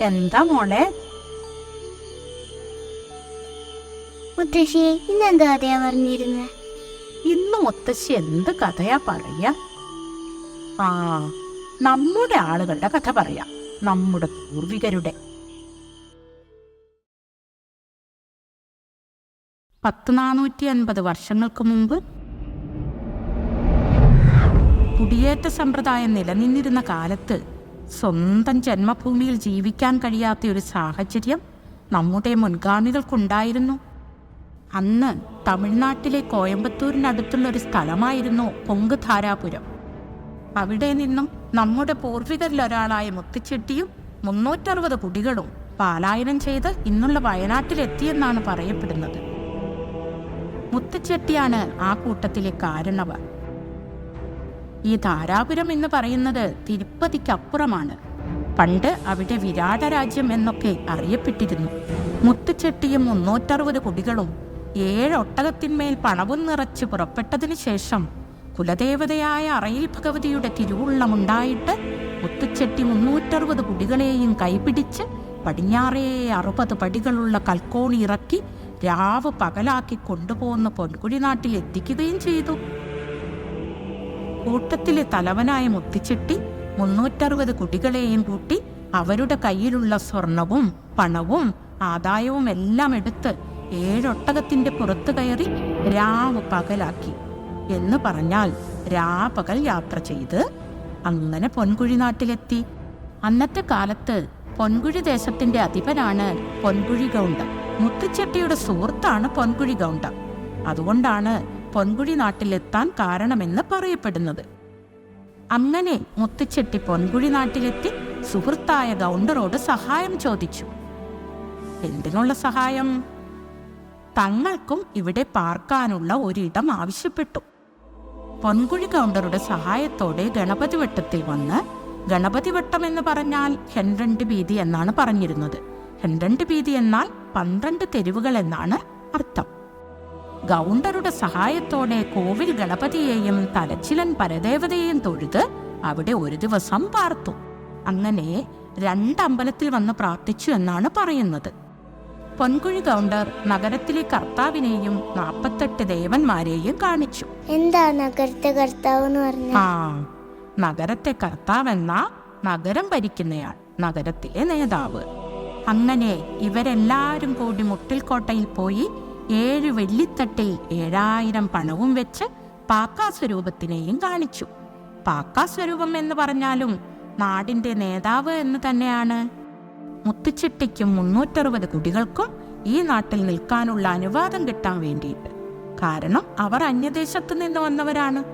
എന്താ മോളെ? മുത്തശ്ശി ഇന്നെന്താ കഥയാ പറഞ്ഞിരുന്നത് ഇന്ന് മുത്തശ്ശി എന്ത് കഥയാ പറയാ? ആ നമ്മുടെ ആളുകളുടെ കഥ പറയാം. നമ്മുടെ പൂർവികരുടെ. പത്ത് നാനൂറ്റി അൻപത് വർഷങ്ങൾക്ക് മുമ്പ് കുടിയേറ്റ സമ്പ്രദായം നിലനിന്നിരുന്ന കാലത്ത് സ്വന്തം ജന്മഭൂമിയിൽ ജീവിക്കാൻ കഴിയാത്ത ഒരു സാഹചര്യം നമ്മുടെ മുൻഗാമികൾക്കുണ്ടായിരുന്നു. അന്ന് തമിഴ്നാട്ടിലെ കോയമ്പത്തൂരിനടുത്തുള്ള ഒരു സ്ഥലമായിരുന്നു പൊങ്കുധാരാപുരം. അവിടെ നിന്നും നമ്മുടെ പൂർവികരിൽ ഒരാളായ മുത്തുച്ചെട്ടിയും മുന്നൂറ്ററുപത് കുടികളും പാലായനം ചെയ്ത് ഇന്നുള്ള വയനാട്ടിലെത്തിയെന്നാണ് പറയപ്പെടുന്നത്. മുത്തുച്ചെട്ടിയാണ് ആ കൂട്ടത്തിലെ കാരണവർ. ഈ ധാരാപുരം എന്ന് പറയുന്നത് തിരുപ്പതിക്കപ്പുറമാണ്. പണ്ട് അവിടെ വിരാട രാജ്യം എന്നൊക്കെ അറിയപ്പെട്ടിരുന്നു. മുത്തുച്ചെട്ടിയും മുന്നൂറ്ററുപത് കുടികളും ഏഴ് ഒട്ടകത്തിന്മേൽ പണവും നിറച്ച് പുറപ്പെട്ടതിന് ശേഷം കുലദേവതയായ അറയിൽ ഭഗവതിയുടെ തിരുവുള്ളമുണ്ടായിട്ട് മുത്തുച്ചെട്ടി മുന്നൂറ്ററുപത് കുടികളെയും കൈപിടിച്ച് പടിഞ്ഞാറേ അറുപത് പടികളുള്ള കൽക്കോണി ഇറക്കി രാവ് പകലാക്കി കൊണ്ടുപോകുന്ന പൊൻകുടി നാട്ടിൽ എത്തിക്കുകയും ചെയ്തു. കൂട്ടത്തിലെ തലവനായ മുത്തിച്ചിട്ടി മുന്നൂറ്ററുപത് കുട്ടികളെയും കൂട്ടി അവരുടെ കയ്യിലുള്ള സ്വർണവും പണവും ആദായവും എല്ലാം എടുത്ത് ഏഴൊട്ടകത്തിന്റെ പുറത്തു കയറി രാവ് പകലാക്കി. എന്ന് പറഞ്ഞാൽ രാപകൽ യാത്ര ചെയ്ത് അങ്ങനെ പൊൻകുഴി നാട്ടിലെത്തി. അന്നത്തെ കാലത്ത് പൊൻകുഴി ദേശത്തിന്റെ അധിപനാണ് പൊൻകുഴി ഗൗണ്ട. മുത്തുച്ചട്ടിയുടെ സുഹൃത്താണ് പൊൻകുഴി ഗൗണ്ട. അതുകൊണ്ടാണ് പൊൻകുഴി നാട്ടിലെത്താൻ കാരണമെന്ന് പറയപ്പെടുന്നത്. അങ്ങനെ മുത്തുച്ചെട്ടി പൊൻകുഴി നാട്ടിലെത്തി സുഹൃത്തായ ഗൗണ്ടറോട് സഹായം ചോദിച്ചു. എന്തിനുള്ള സഹായം? തങ്ങൾക്കും ഇവിടെ പാർക്കാനുള്ള ഒരിടം ആവശ്യപ്പെട്ടു. പൊൻകുഴി കൗണ്ടറുടെ സഹായത്തോടെ ഗണപതി വട്ടത്തിൽ വന്ന് ഗണപതി വട്ടം എന്ന് പറഞ്ഞാൽ ഹെൻറണ്ട് വീതി എന്നാണ് പറഞ്ഞിരുന്നത്. ഹെൻറണ്ട് വീതി എന്നാൽ പന്ത്രണ്ട് തെരുവുകൾ എന്നാണ് അർത്ഥം. ഗൗണ്ടറുടെ സഹായത്തോടെ കോവിൽ ഗണപതിയെയും തലച്ചിലൻ പരദേവതയെയും തൊഴുത് അവിടെ ഒരു ദിവസം പാർത്തു. അങ്ങനെ രണ്ടമ്പലത്തിൽ വന്ന് പ്രാർത്ഥിച്ചു എന്നാണ് പറയുന്നത്. പൊൻകുഴി ഗൗണ്ടർ നഗരത്തിലെ കർത്താവിനെയും നാപ്പത്തെട്ട് ദേവന്മാരെയും കാണിച്ചു. എന്താ നഗരത്തെ കർത്താവ് എന്ന് പറഞ്ഞ? ആ നഗരത്തെ കർത്താവെന്ന നഗരം ഭരിക്കുന്നയാൾ നഗരത്തിലെ നേതാവ്. അങ്ങനെ ഇവരെല്ലാരും കൂടി മുട്ടിൽക്കോട്ടയിൽ പോയി ഏഴ് വെള്ളിത്തട്ടിൽ ഏഴായിരം പണവും വെച്ച് പാക്കാസ്വരൂപത്തിനെയും കാണിച്ചു. പാക്കാസ്വരൂപം എന്ന് പറഞ്ഞാലും നാടിന്റെ നേതാവ് എന്ന് തന്നെയാണ്. മുത്തുച്ചിട്ടിക്കും മുന്നൂറ്ററുപത് കുടികൾക്കും ഈ നാട്ടിൽ നിൽക്കാനുള്ള അനുവാദം കിട്ടാൻ വേണ്ടിയിട്ട്. കാരണം അവർ അന്യദേശത്ത് നിന്ന് വന്നവരാണ്.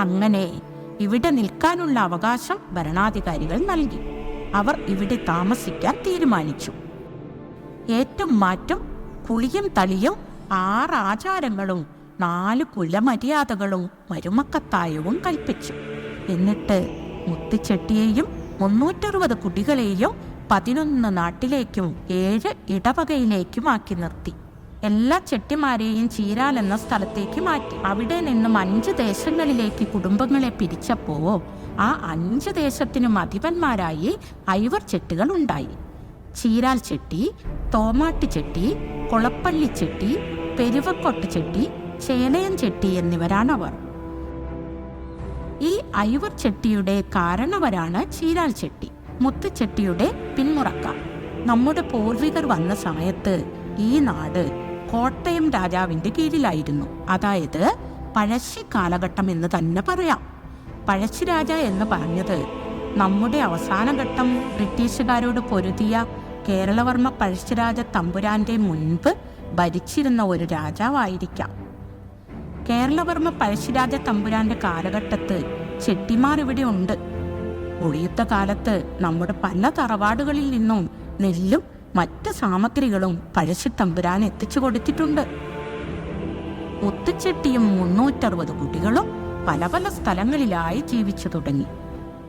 അങ്ങനെ ഇവിടെ നിൽക്കാനുള്ള അവകാശം ഭരണാധികാരികൾ നൽകി. അവർ ഇവിടെ താമസിക്കാൻ തീരുമാനിച്ചു. ഏറ്റവും മാറ്റം കുളിയും തളിയും ആറ് ആചാരങ്ങളും നാല് കുലമര്യാദകളും മരുമക്കത്തായവും കൽപ്പിച്ചു. എന്നിട്ട് മുത്തിച്ചെട്ടിയെയും മുന്നൂറ്ററുപത് കുട്ടികളെയും പതിനൊന്ന് നാട്ടിലേക്കും ഏഴ് ഇടവകയിലേക്കും ആക്കി നിർത്തി. എല്ലാ ചെട്ടിമാരെയും ചീരാൽ എന്ന സ്ഥലത്തേക്ക് മാറ്റി. അവിടെ നിന്നും അഞ്ച് ദേശങ്ങളിലേക്ക് കുടുംബങ്ങളെ പിരിച്ചപ്പോ ആ അഞ്ച് ദേശത്തിനും അധിപന്മാരായി ഐവർ ചെട്ടുകൾ ഉണ്ടായി. ചീരാൽ ചെട്ടി തോമാട്ടി ചെട്ടി കുളപ്പള്ളി ചെട്ടി പെരുവക്കൊട്ട് ചെട്ടി ചേലയൻ ചെട്ടി എന്നിവരാണവർ. ഈ ഐവർ ചെട്ടിയുടെ കാരണവരാണ് ചീരാൽ ചെട്ടി. മുത്തുചെട്ടിയുടെ പിന്മുറക്കാർ നമ്മുടെ പൂർവികർ വന്ന സമയത്ത് ഈ നാട് കോട്ടയം രാജാവിന്റെ കീഴിലായിരുന്നു. അതായത് പഴശ്ശി കാലഘട്ടം എന്ന് തന്നെ പറയാം. പഴശ്ശിരാജ എന്ന് പറഞ്ഞത് നമ്മുടെ അവസാന ഘട്ടം ബ്രിട്ടീഷുകാരോട് പൊരുതിയ കേരളവർമ്മ പഴശ്ശിരാജ തമ്പുരാന്റെ മുൻപ് ഭരിച്ചിരുന്ന ഒരു രാജാവായിരിക്കാം. കേരളവർമ്മ പഴശ്ശിരാജ തമ്പുരാന്റെ കാലഘട്ടത്ത് ചെട്ടിമാർ ഇവിടെ ഉണ്ട്. ഒളിയുത്ത കാലത്ത് നമ്മുടെ പല തറവാടുകളിൽ നിന്നും നെല്ലും മറ്റ് സാമഗ്രികളും പഴശ്ശി തമ്പുരാൻ എത്തിച്ചു കൊടുത്തിട്ടുണ്ട്. മുത്തുച്ചെട്ടിയും മുന്നൂറ്ററുപത് കുട്ടികളും പല പല സ്ഥലങ്ങളിലായി ജീവിച്ചു തുടങ്ങി.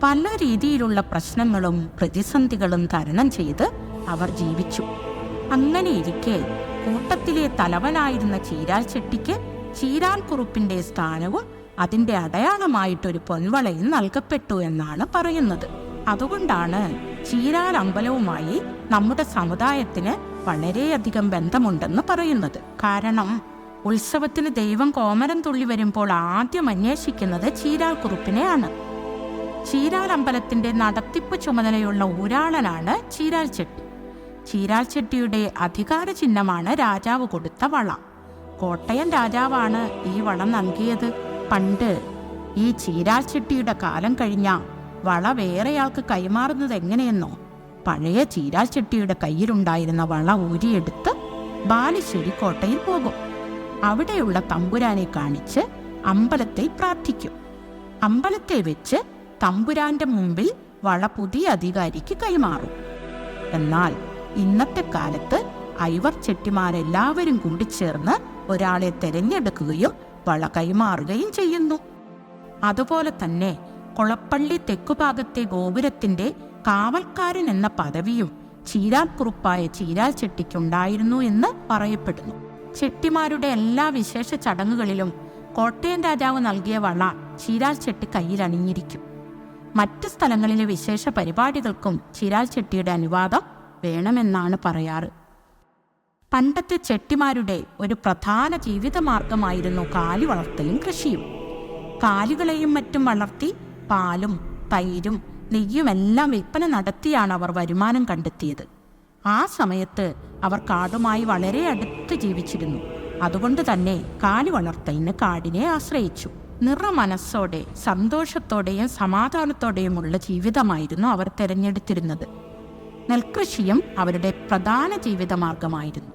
പല രീതിയിലുള്ള പ്രശ്നങ്ങളും പ്രതിസന്ധികളും തരണം ചെയ്ത് അവർ ജീവിച്ചു. അങ്ങനെയിരിക്കെ കൂട്ടത്തിലെ തലവനായിരുന്ന ചീരാൽ ചെട്ടിക്ക് ചീരാൽ കുറുപ്പിന്റെ സ്ഥാനവും അതിന്റെ അടയാളമായിട്ടൊരു പൊൻവളയും നൽകപ്പെട്ടു എന്നാണ് പറയുന്നത്. അതുകൊണ്ടാണ് ചീരാൽ അമ്പലവുമായി നമ്മുടെ സമുദായത്തിന് വളരെയധികം ബന്ധമുണ്ടെന്ന് പറയുന്നത്. കാരണം ഉത്സവത്തിന് ദൈവം കോമരം തുള്ളി വരുമ്പോൾ ആദ്യം അന്വേഷിക്കുന്നത് ചീരാൽ കുറുപ്പിനെയാണ്. ചീരാൽ അമ്പലത്തിന്റെ നടത്തിപ്പ് ചുമതലയുള്ള ഊരാളനാണ് ചീരാൽ ചെട്ടി. ചീരാൽ ചെട്ടിയുടെ അധികാര ചിഹ്നമാണ് രാജാവ് കൊടുത്ത വള. കോട്ടയം രാജാവാണ് ഈ വള നൽകിയത്. പണ്ട് ഈ ചീരാൽ ചെട്ടിയുടെ കാലം കഴിഞ്ഞ വള വേറെയാൾക്ക് കൈമാറുന്നത് എങ്ങനെയെന്നോ പഴയ ചീരാൽ ചെട്ടിയുടെ കയ്യിലുണ്ടായിരുന്ന വള ഊരിയെടുത്ത് ബാലിശ്ശേരി കോട്ടയിൽ പോകും. അവിടെയുള്ള തമ്പുരാനെ കാണിച്ച് അമ്പലത്തിൽ പ്രാർത്ഥിക്കും. അമ്പലത്തെ വെച്ച് തമ്പുരാന്റെ മുമ്പിൽ വള പുതിയ അധികാരിക്ക് കൈമാറും. എന്നാൽ ഇന്നത്തെ കാലത്ത് ഐവർ ചെട്ടിമാരെല്ലാവരും കൂടിച്ചേർന്ന് ഒരാളെ തെരഞ്ഞെടുക്കുകയും വള കൈമാറുകയും ചെയ്യുന്നു. അതുപോലെ തന്നെ കൊളപ്പള്ളി തെക്കുഭാഗത്തെ ഗോപുരത്തിന്റെ കാവൽക്കാരൻ എന്ന പദവിയും ചീരാൽ കുറുപ്പായ ചീരാൽ ചെട്ടിക്കുണ്ടായിരുന്നു എന്ന് പറയപ്പെടുന്നു. ചെട്ടിമാരുടെ എല്ലാ വിശേഷ ചടങ്ങുകളിലും കോട്ടയം രാജാവ് നൽകിയ വള ചീരാൽ ചെട്ടി കയ്യിൽ അണിഞ്ഞിരിക്കും മറ്റ് സ്ഥലങ്ങളിലെ വിശേഷ പരിപാടികൾക്കും ചിരാൽ ചെട്ടിയുടെ അനുവാദം വേണമെന്നാണ് പറയാറ്. പണ്ടത്തെ ചെട്ടിമാരുടെ ഒരു പ്രധാന ജീവിതമാർഗമായിരുന്നു കാലി വളർത്തലും കൃഷിയും. കാലികളെയും മറ്റും വളർത്തി പാലും തൈരും നെയ്യുമെല്ലാം വിൽപ്പന നടത്തിയാണ് അവർ വരുമാനം കണ്ടെത്തിയത്. ആ സമയത്ത് അവർ കാടുമായി വളരെ അടുത്ത് ജീവിച്ചിരുന്നു. അതുകൊണ്ട് തന്നെ കാലി വളർത്തലിന് കാടിനെ ആശ്രയിച്ചു. നിറമനസ്സോടെ സന്തോഷത്തോടെയും സമാധാനത്തോടെയുമുള്ള ജീവിതമായിരുന്നു അവർ തിരഞ്ഞെടുത്തിരുന്നത്. നെൽകൃഷിയും അവരുടെ പ്രധാന ജീവിതമാർഗമായിരുന്നു.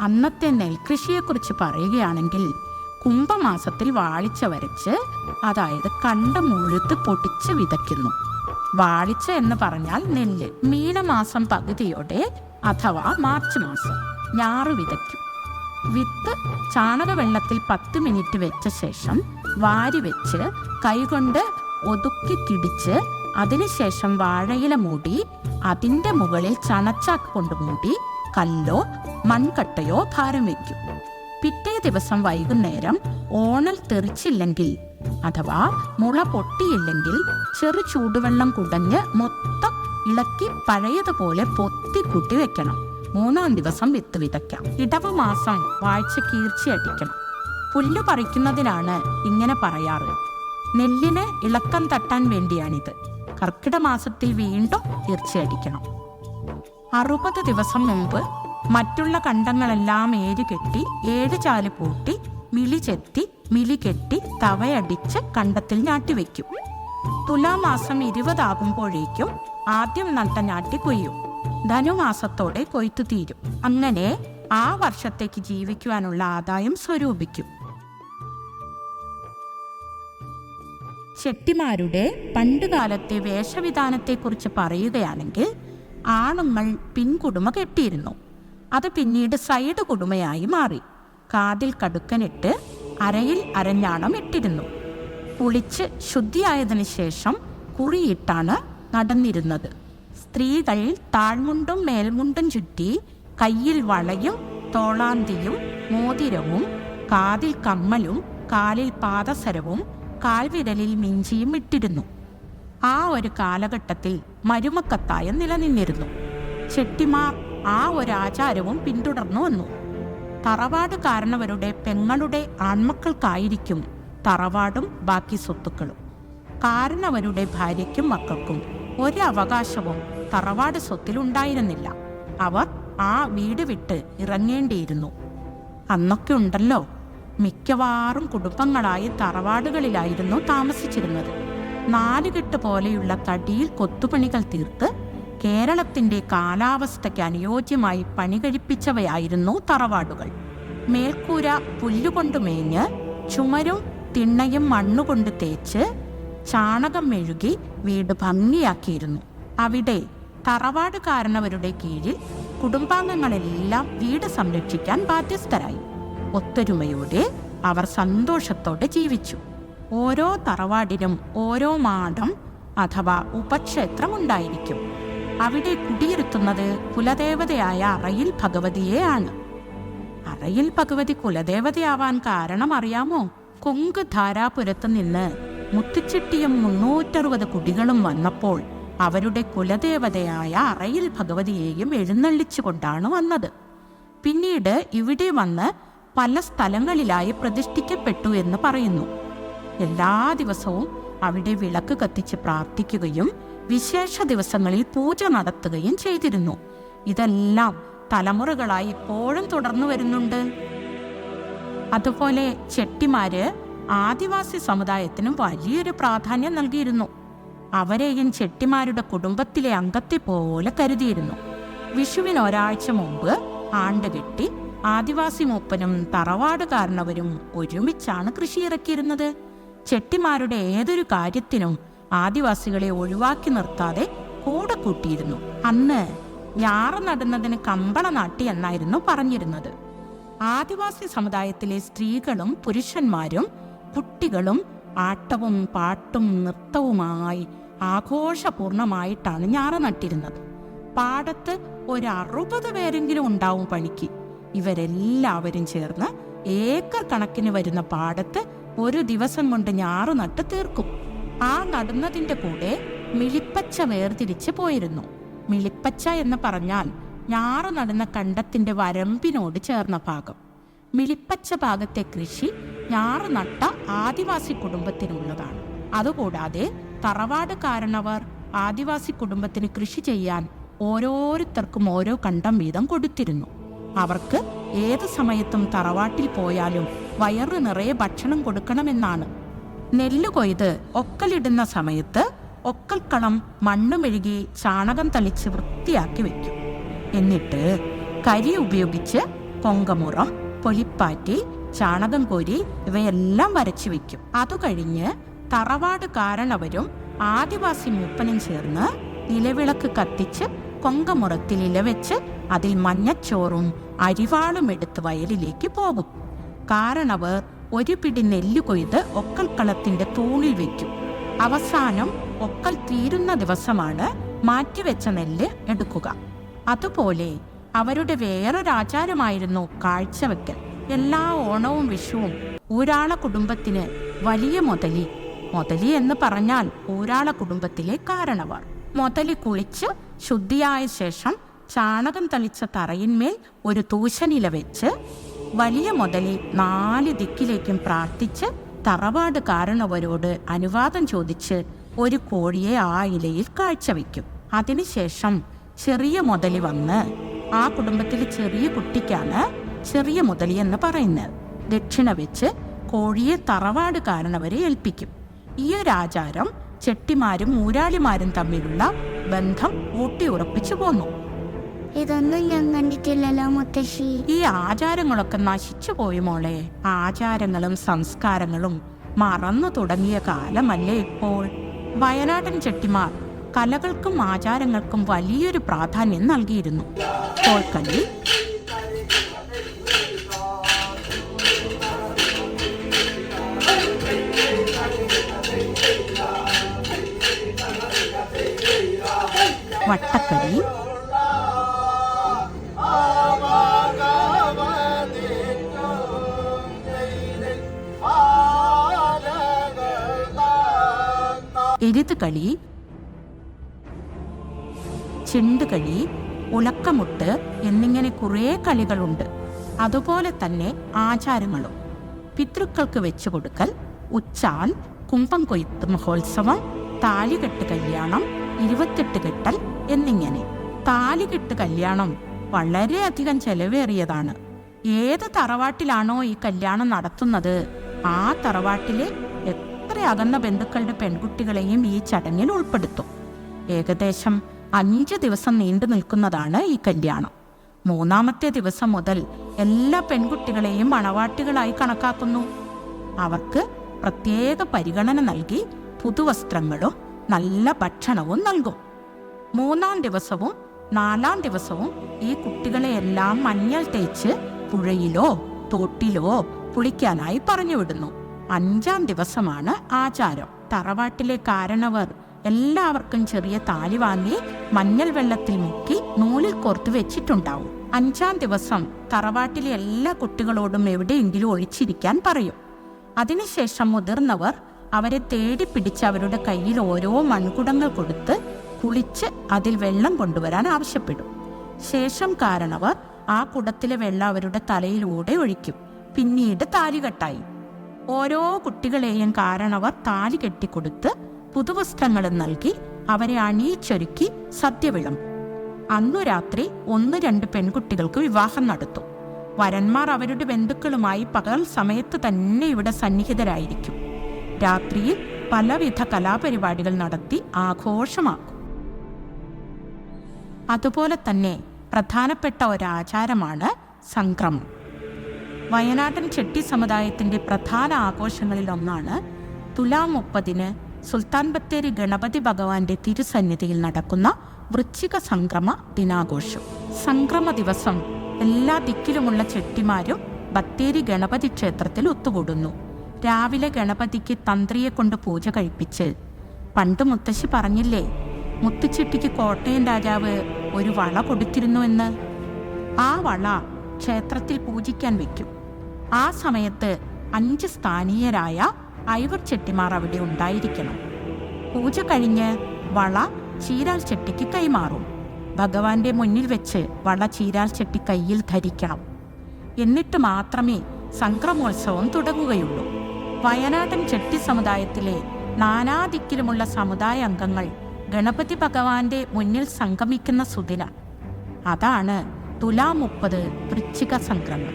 അന്നത്തെ നെൽകൃഷിയെക്കുറിച്ച് പറയുകയാണെങ്കിൽ കുംഭമാസത്തിൽ വാളിച്ച വരച്ച് അതായത് കണ്ട മുഴുത്ത് പൊടിച്ച് വിതയ്ക്കുന്നു. വാളിച്ച എന്ന് പറഞ്ഞാൽ നെല്ല്. മീനമാസം പകുതിയോടെ അഥവാ മാർച്ച് മാസം ഞാറ് വിതയ്ക്കും. വിത്ത് ചാണകവെള്ളത്തിൽ പത്ത് മിനിറ്റ് വെച്ച ശേഷം വാരി വെച്ച് കൈകൊണ്ട് ഒതുക്കി കിടിച്ച് അതിനുശേഷം വാഴയില മൂടി അതിന്റെ മുകളിൽ ചണച്ചാക്ക് കൊണ്ട് മൂടി കല്ലോ മൺകട്ടയോ ഭാരം വയ്ക്കും. പിറ്റേ ദിവസം വൈകുന്നേരം ഓണൽ തെറിച്ചില്ലെങ്കിൽ അഥവാ മുള പൊട്ടിയില്ലെങ്കിൽ ചെറു ചൂടുവെള്ളം കുടഞ്ഞ് മൊത്തം ഇളക്കി പഴയതുപോലെ പൊത്തി കൂട്ടി വെക്കണം. മൂന്നാം ദിവസം വിത്ത് വിതയ്ക്കാം. ഇടവ മാസം വാഴ്ച കീർച്ചയടിക്കണം പുല്ല് പറിക്കുന്നതിനാണ് ഇങ്ങനെ പറയാറ്. നെല്ലിന് ഇളക്കം തട്ടാൻ വേണ്ടിയാണിത്. കർക്കിട മാസത്തിൽ വീണ്ടും തീർച്ചയടിക്കണം അറുപത് ദിവസം മുമ്പ് മറ്റുള്ള കണ്ടങ്ങളെല്ലാം ഏര് കെട്ടി ഏഴ് ചാൽ പൂട്ടി മിളി ചെത്തി മിളി കെട്ടി തവയടിച്ച് കണ്ടത്തിൽ ഞാട്ടിവെക്കും തുലാമാസം ഇരുപതാകുമ്പോഴേക്കും ആദ്യം നട്ട ഞാട്ടി കൊയ്യും. ധനുമാസത്തോടെ കൊയ്ത്തു തീരും അങ്ങനെ ആ വർഷത്തേക്ക് ജീവിക്കുവാനുള്ള ആദായം സ്വരൂപിക്കും. ചെട്ടിമാരുടെ പണ്ടുകാലത്തെ വേഷവിധാനത്തെക്കുറിച്ച് പറയുകയാണെങ്കിൽ ആണുങ്ങൾ പിൻകുടുമ കെട്ടിയിരുന്നു. അത് പിന്നീട് സൈഡ് കുടുമയായി മാറി. കാതിൽ കടുക്കനിട്ട് അരയിൽ അരഞ്ഞാണം ഇട്ടിരുന്നു. കുളിച്ച് ശുദ്ധിയായതിനു ശേഷം കുറിയിട്ടാണ് നടന്നിരുന്നത്. സ്ത്രീകൾ താഴ്മുണ്ടും മേൽമുണ്ടും ചുറ്റി കയ്യിൽ വളയും തോളാന്തിയും മോതിരവും കാതിൽ കമ്മലും കാലിൽ പാദസരവും കാൽവിരലിൽ മിഞ്ചിയും ഇട്ടിരുന്നു. ആ ഒരു കാലഘട്ടത്തിൽ മരുമക്കത്തായം നിലനിന്നിരുന്നു. ചെട്ടിമാർ ആ ഒരു ആചാരവും പിന്തുടർന്നു വന്നു. തറവാട് കാരണവരുടെ പെങ്ങളുടെ ആൺമക്കൾക്കായിരിക്കും തറവാടും ബാക്കി സ്വത്തുക്കളും. കാരണവരുടെ ഭാര്യയ്ക്കും മക്കൾക്കും ഒരവകാശവും തറവാട് സ്വത്തിലുണ്ടായിരുന്നില്ല. അവർ ആ വീട് വിട്ട് ഇറങ്ങേണ്ടിയിരുന്നു. അന്നൊക്കെ ഉണ്ടല്ലോ മിക്കവാറും കുടുംബങ്ങളായി തറവാടുകളിലായിരുന്നു താമസിച്ചിരുന്നത്. നാലുകെട്ട് പോലെയുള്ള തടിയിൽ കൊത്തുപണികൾ തീർത്ത് കേരളത്തിന്റെ കാലാവസ്ഥയ്ക്ക് അനുയോജ്യമായി പണി കഴിപ്പിച്ചവയായിരുന്നു തറവാടുകൾ. മേൽക്കൂര പുല്ലുകൊണ്ട് മേഞ്ഞ് ചുമരും തിണ്ണയും മണ്ണുകൊണ്ട് തേച്ച് ചാണകം മെഴുകി വീട് ഭംഗിയാക്കിയിരുന്നു. അവിടെ തറവാട് കാരണവരുടെ കീഴിൽ കുടുംബാംഗങ്ങളെല്ലാം വീട് സംരക്ഷിക്കാൻ ബാധ്യസ്ഥരായി. ഒത്തൊരുമയോടെ അവർ സന്തോഷത്തോടെ ജീവിച്ചു. ഓരോ തറവാടിനും ഓരോ മാഠം അഥവാ ഉപക്ഷേത്രം ഉണ്ടായിരിക്കും. അവിടെ കുടിയിരുത്തുന്നത് കുലദേവതയായ അറയിൽ ഭഗവതിയെ ആണ്. അറയിൽ ഭഗവതി കുലദേവതയാവാൻ കാരണം അറിയാമോ? കൊങ്ക് ധാരാപുരത്ത് നിന്ന് മുത്തുച്ചിട്ടിയും മുന്നൂറ്ററുപത് കുടികളും വന്നപ്പോൾ അവരുടെ കുലദേവതയായ അറയിൽ ഭഗവതിയെയും എഴുന്നള്ളിച്ചുകൊണ്ടാണ് വന്നത്. പിന്നീട് ഇവിടെ വന്ന് പല സ്ഥലങ്ങളിലായി പ്രതിഷ്ഠിക്കപ്പെട്ടു എന്ന് പറയുന്നു. എല്ലാ ദിവസവും അവിടെ വിളക്ക് കത്തിച്ച് പ്രാർത്ഥിക്കുകയും വിശേഷ ദിവസങ്ങളിൽ പൂജ നടത്തുകയും ചെയ്തിരുന്നു. ഇതെല്ലാം തലമുറകളായി ഇപ്പോഴും തുടർന്നു വരുന്നുണ്ട്. അതുപോലെ ചെട്ടിമാര് ആദിവാസി സമുദായത്തിനും വലിയൊരു പ്രാധാന്യം നൽകിയിരുന്നു. അവരെയും ചെട്ടിമാരുടെ കുടുംബത്തിലെ അംഗത്തെ പോലെ കരുതിയിരുന്നു. വിഷുവിന് ഒരാഴ്ച മുമ്പ് ആണ്ടുകെട്ടി ആദിവാസി മൂപ്പനും തറവാട് കാരണവരും ഒരുമിച്ചാണ് കൃഷി ഇറക്കിയിരുന്നത്. ചെട്ടിമാരുടെ ഏതൊരു കാര്യത്തിനും ആദിവാസികളെ ഒഴിവാക്കി നിർത്താതെ കൂടെ കൂട്ടിയിരുന്നു. അന്ന് ഞാറ് നടുന്നതിന് കമ്പള നാട്ടി എന്നായിരുന്നു പറഞ്ഞിരുന്നത്. ആദിവാസി സമുദായത്തിലെ സ്ത്രീകളും പുരുഷന്മാരും കുട്ടികളും ആട്ടവും പാട്ടും നൃത്തവുമായി ആഘോഷപൂർണമായിട്ടാണ് ഞാറ നട്ടിരുന്നത്. പാടത്ത് ഒരു അറുപത് പേരെങ്കിലും ഉണ്ടാവും പണിക്ക്. ഇവരെല്ലാവരും ചേർന്ന് ഏക്കർ കണക്കിന് വരുന്ന പാടത്ത് ഒരു ദിവസം കൊണ്ട് ഞാറ് നട്ട് തീർക്കും. ആ നടുന്നതിന്റെ കൂടെ മിളിപ്പച്ച വേർതിരിച്ച് പോയിരുന്നു. മിളിപ്പച്ച എന്ന് പറഞ്ഞാൽ ഞാറ് നടുന്ന കണ്ടത്തിന്റെ വരമ്പിനോട് ചേർന്ന ഭാഗം. മിളിപ്പച്ച ഭാഗത്തെ കൃഷി ഞാറ് നട്ട ആദിവാസി കുടുംബത്തിനുള്ളതാണ്. അതുകൂടാതെ തറവാട് കാരണവർ ആദിവാസി കുടുംബത്തിന് കൃഷി ചെയ്യാൻ ഓരോരുത്തർക്കും ഓരോ കണ്ടം വീതം കൊടുത്തിരുന്നു. അവർക്ക് ഏത് സമയത്തും തറവാട്ടിൽ പോയാലും വയറ് നിറയെ ഭക്ഷണം കൊടുക്കണമെന്നാണ്. നെല്ല് കൊയ്ത് ഒക്കലിടുന്ന സമയത്ത് ഒക്കൽക്കളം മണ്ണ് മെഴുകി ചാണകം തളിച്ച് വൃത്തിയാക്കി വെക്കും. എന്നിട്ട് കരി ഉപയോഗിച്ച് കൊങ്കമുറം പൊലിപ്പാറ്റി ചാണകം കോരി ഇവയെല്ലാം വരച്ചു വെക്കും. അത് കഴിഞ്ഞ് തറവാട് കാരണവരും ആദിവാസി മൂപ്പനും ചേർന്ന് നിലവിളക്ക് കത്തിച്ച് കൊങ്കമുറത്തിൽ ഇലവെച്ച് അതിൽ മഞ്ഞച്ചോറും അരിവാളും എടുത്ത് വയലിലേക്ക് പോകും. കാരണവർ ഒരു പിടി നെല്ല് കൊയ്ത് ഒക്കൽക്കളത്തിന്റെ തൂണിൽ വെക്കും. അവസാനം ഒക്കൽ തീരുന്ന ദിവസമാണ് മാറ്റിവെച്ച നെല്ല് എടുക്കുക. അതുപോലെ അവരുടെ വേറൊരാചാരമായിരുന്നു കാഴ്ചവെക്കൽ. എല്ലാ ഓണവും വിഷുവും ഊരാള കുടുംബത്തിന് വലിയ മുതലി മുതലി എന്ന് പറഞ്ഞാൽ ഊരാള കുടുംബത്തിലെ കാരണവർ. മുതലി കുളിച്ച് ശുദ്ധിയായ ശേഷം ചാണകം തളിച്ച തറയിന്മേൽ ഒരു തൂശനില വെച്ച് വലിയ മുതലി നാല് ദിക്കിലേക്കും പ്രാർത്ഥിച്ച് തറവാട് കാരണവരോട് അനുവാദം ചോദിച്ച് ഒരു കോഴിയെ ആ ഇലയിൽ കാഴ്ചവെക്കും. അതിനുശേഷം ചെറിയ മുതലി വന്ന് ആ കുടുംബത്തിലെ ചെറിയ കുട്ടിക്കാണ് ചെറിയ മുതലി എന്ന് പറയുന്നത്. ദക്ഷിണ വെച്ച് കോഴിയെ തറവാട് കാരണവരെ ഏൽപ്പിക്കും. ഈ ഒരു ആചാരം ചെട്ടിമാരും ഊരാളിമാരും തമ്മിലുള്ള ബന്ധം ഊട്ടിയുറപ്പിച്ചു പോന്നു. ഇതൊന്നും ഞാൻ കണ്ടിട്ടില്ലല്ലോ മുത്തശ്ശി. ഈ ആചാരങ്ങളൊക്കെ നശിച്ചു പോയി മോളെ. ആചാരങ്ങളും സംസ്കാരങ്ങളും മറന്നു തുടങ്ങിയ കാലമല്ലേ ഇപ്പോൾ. വയനാടൻ ചെട്ടിമാർ കലകൾക്കും ആചാരങ്ങൾക്കും വലിയൊരു പ്രാധാന്യം നൽകിയിരുന്നു. കോൽക്കളി വട്ടക്കളി എരുതുകളി ചിണ്ടുകളി ഉലക്കമുട്ട് എന്നിങ്ങനെ കുറേ കളികളുണ്ട്. അതുപോലെ തന്നെ ആചാരങ്ങളും. പിതൃക്കൾക്ക് വെച്ചു കൊടുക്കൽ ഉച്ചാൽ കുംഭം കൊയ്ത്ത് മഹോത്സവം താലികെട്ട് കല്യാണം ഇരുപത്തെട്ട് കെട്ടൽ എന്നിങ്ങനെ. താലികെട്ട് കല്യാണം വളരെയധികം ചെലവേറിയതാണ്. ഏത് തറവാട്ടിലാണോ ഈ കല്യാണം നടത്തുന്നത്? ആ തറവാട്ടിലെ എത്ര അകന്ന ബന്ധുക്കളുടെ പെൺകുട്ടികളെയും ഈ ചടങ്ങിൽ ഉൾപ്പെടുത്തും. ഏകദേശം അഞ്ച് ദിവസം നീണ്ടു നിൽക്കുന്നതാണ് ഈ കല്യാണം. മൂന്നാമത്തെ ദിവസം മുതൽ എല്ലാ പെൺകുട്ടികളെയും മണവാട്ടികളായി കണക്കാക്കുന്നു. അവർക്ക് പ്രത്യേക പരിഗണന നൽകി പുതുവസ്ത്രങ്ങളും നല്ല ഭക്ഷണവും നൽകും. മൂന്നാം ദിവസവും നാലാം ദിവസവും ഈ കുട്ടികളെയെല്ലാം മഞ്ഞൾ തേച്ച് പുഴയിലോ തോട്ടിലോ കുളിക്കാനായി പറഞ്ഞു വിടുന്നു. അഞ്ചാം ദിവസമാണ് ആചാരം. തറവാട്ടിലെ കാരണവർ എല്ലാവർക്കും ചെറിയ താലി വാങ്ങി മഞ്ഞൾ വെള്ളത്തിൽ മുക്കി നൂലിൽ കോർത്ത് വെച്ചിട്ടുണ്ടാവും. അഞ്ചാം ദിവസം തറവാട്ടിലെ എല്ലാ കുട്ടികളോടും എവിടെയെങ്കിലും ഒഴിച്ചിരിക്കാൻ പറയും. അതിനുശേഷം മുതിർന്നവർ അവരെ തേടി പിടിച്ച് അവരുടെ കയ്യിൽ ഓരോ മൺകുടങ്ങൾ കൊടുത്ത് കുളിച്ച് അതിൽ വെള്ളം കൊണ്ടുവരാൻ ആവശ്യപ്പെടും. ശേഷം കാരണവർ ആ കുടത്തിലെ വെള്ളം അവരുടെ തലയിലൂടെ ഒഴിക്കും. പിന്നീട് താലികെട്ടായി ഓരോ കുട്ടികളെയും കാരണവർ താലി കെട്ടിക്കൊടുത്ത് പുതുവസ്ത്രങ്ങളും നൽകി അവരെ അണിയിച്ചൊരുക്കി സദ്യവിളം അന്നു രാത്രി ഒന്ന് രണ്ട് പെൺകുട്ടികൾക്ക് വിവാഹം നടത്തും. വരന്മാർ അവരുടെ ബന്ധുക്കളുമായി പകൽ സമയത്ത് തന്നെ ഇവിടെ സന്നിഹിതരായിരിക്കും. രാത്രിയിൽ പലവിധ കലാപരിപാടികൾ നടത്തി ആഘോഷമാക്കും. അതുപോലെ തന്നെ പ്രധാനപ്പെട്ട ഒരാചാരമാണ് സംക്രമം. വയനാട്ടൻ ചെട്ടി സമുദായത്തിന്റെ പ്രധാന ആഘോഷങ്ങളിൽ ഒന്നാണ് തുലാം മുപ്പതിന് സുൽത്താൻ ബത്തേരി ഗണപതി ഭഗവാന്റെ തിരുസന്നിധിയിൽ നടക്കുന്ന വൃശ്ചിക സംക്രമ ദിനാഘോഷം. സംക്രമ ദിവസം എല്ലാ ദിക്കിലുമുള്ള ചെട്ടിമാരും ബത്തേരി ഗണപതി ക്ഷേത്രത്തിൽ ഒത്തുകൂടുന്നു. രാവിലെ ഗണപതിക്ക് തന്ത്രിയെ കൊണ്ട് പൂജ കഴിപ്പിച്ച്. പണ്ട് മുത്തശ്ശി പറഞ്ഞില്ലേ മുത്തുച്ചെട്ടിക്ക് കോട്ടയം രാജാവ് ഒരു വള കൊടുത്തിരുന്നു എന്ന് ആ വള ക്ഷേത്രത്തിൽ പൂജിക്കാൻ വെക്കും. ആ സമയത്ത് അഞ്ച് സ്ഥാനീയരായ ഐവർ ചെട്ടിമാർ അവിടെ ഉണ്ടായിരിക്കണം. പൂജ കഴിഞ്ഞ് വള ചീരാൽ ചെട്ടിക്ക് കൈമാറും. ഭഗവാന്റെ മുന്നിൽ വെച്ച് വള ചീരാൽ ചെട്ടി കയ്യിൽ ധരിക്കണം. എന്നിട്ട് മാത്രമേ സംക്രമോത്സവം തുടങ്ങുകയുള്ളൂ. വയനാടൻ ചെട്ടി സമുദായത്തിലെ നാനാദിക്കിലുമുള്ള സമുദായ അംഗങ്ങൾ ഗണപതി ഭഗവാന്റെ മുന്നിൽ സംഗമിക്കുന്ന സുദിന. അതാണ് തുലാ മുപ്പത് വൃശ്ചിക സംക്രമം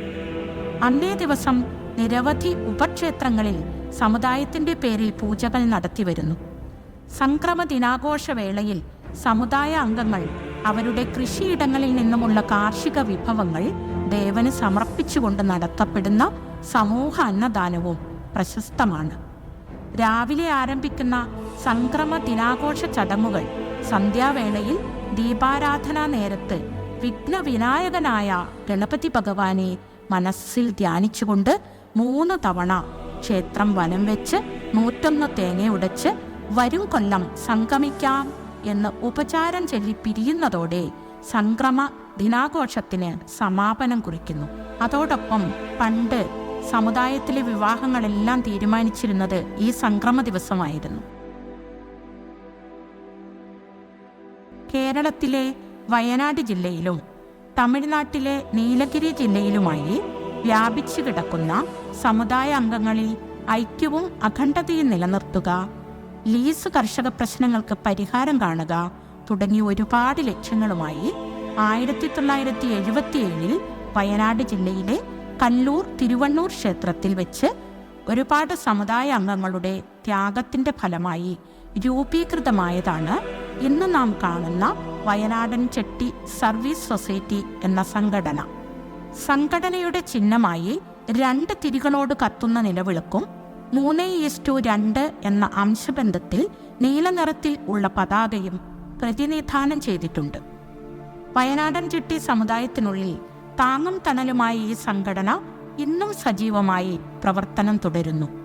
അന്നേ ദിവസം നിരവധി ഉപക്ഷേത്രങ്ങളിൽ സമുദായത്തിന്റെ പേരിൽ പൂജകൾ നടത്തിവരുന്നു സംക്രമ ദിനാഘോഷ വേളയിൽ സമുദായ അംഗങ്ങൾ അവരുടെ കൃഷിയിടങ്ങളിൽ നിന്നുമുള്ള കാർഷിക വിഭവങ്ങൾ ദേവന് സമർപ്പിച്ചുകൊണ്ട് നടത്തപ്പെടുന്ന സമൂഹ അന്നദാനവും പ്രശസ്തമാണ്. രാവിലെ ആരംഭിക്കുന്ന സംക്രമ ദിനാഘോഷ ചടങ്ങുകൾ സന്ധ്യാവേളയിൽ ദീപാരാധനാ നേരത്ത് വിഘ്നവിനായകനായ ഗണപതി ഭഗവാനെ മനസ്സിൽ ധ്യാനിച്ചുകൊണ്ട് മൂന്ന് തവണ ക്ഷേത്രം വനം വെച്ച് നൂറ്റൊന്ന് തേങ്ങ ഉടച്ച് വരും കൊല്ലം സംഗമിക്കാം എന്ന് ഉപചാരം ചൊല്ലി പിരിയുന്നതോടെ സംക്രമ ദിനാഘോഷത്തിന് സമാപനം കുറിക്കുന്നു. അതോടൊപ്പം പണ്ട് സമുദായത്തിലെ വിവാഹങ്ങളെല്ലാം തീരുമാനിച്ചിരുന്നത് ഈ സംക്രമ ദിവസമായിരുന്നു. കേരളത്തിലെ വയനാട് ജില്ലയിലും തമിഴ്നാട്ടിലെ നീലഗിരി ജില്ലയിലുമായി വ്യാപിച്ചു കിടക്കുന്ന സമുദായ അംഗങ്ങളിൽ ഐക്യവും അഖണ്ഡതയും നിലനിർത്തുക ലീസ് കർഷക പ്രശ്നങ്ങൾക്ക് പരിഹാരം കാണുക തുടങ്ങി ഒരുപാട് ലക്ഷ്യങ്ങളുമായി ആയിരത്തി തൊള്ളായിരത്തി എഴുപത്തിയേഴിൽ വയനാട് ജില്ലയിലെ കല്ലൂർ തിരുവണ്ണൂർ ക്ഷേത്രത്തിൽ വെച്ച് ഒരുപാട് സമുദായ അംഗങ്ങളുടെ ത്യാഗത്തിന്റെ ഫലമായി രൂപീകൃതമായതാണ്. ഇന്ന് നാം കാണുന്ന വയനാടൻ ചെട്ടി സർവീസ് സൊസൈറ്റി എന്ന സംഘടന. സംഘടനയുടെ ചിഹ്നമായി രണ്ട് തിരികളോട് കത്തുന്ന നിലവിളക്കും മൂന്ന് ഈസ്റ്റു രണ്ട് എന്ന അംശബന്ധത്തിൽ നീലനിറത്തിൽ ഉള്ള പതാകയും പ്രതിനിധാനം ചെയ്തിട്ടുണ്ട്. വയനാടൻ ചെട്ടി സമുദായത്തിനുള്ളിൽ താങ്ങും തണലുമായി ഈ സംഘടന ഇന്നും സജീവമായി പ്രവർത്തനം തുടരുന്നു.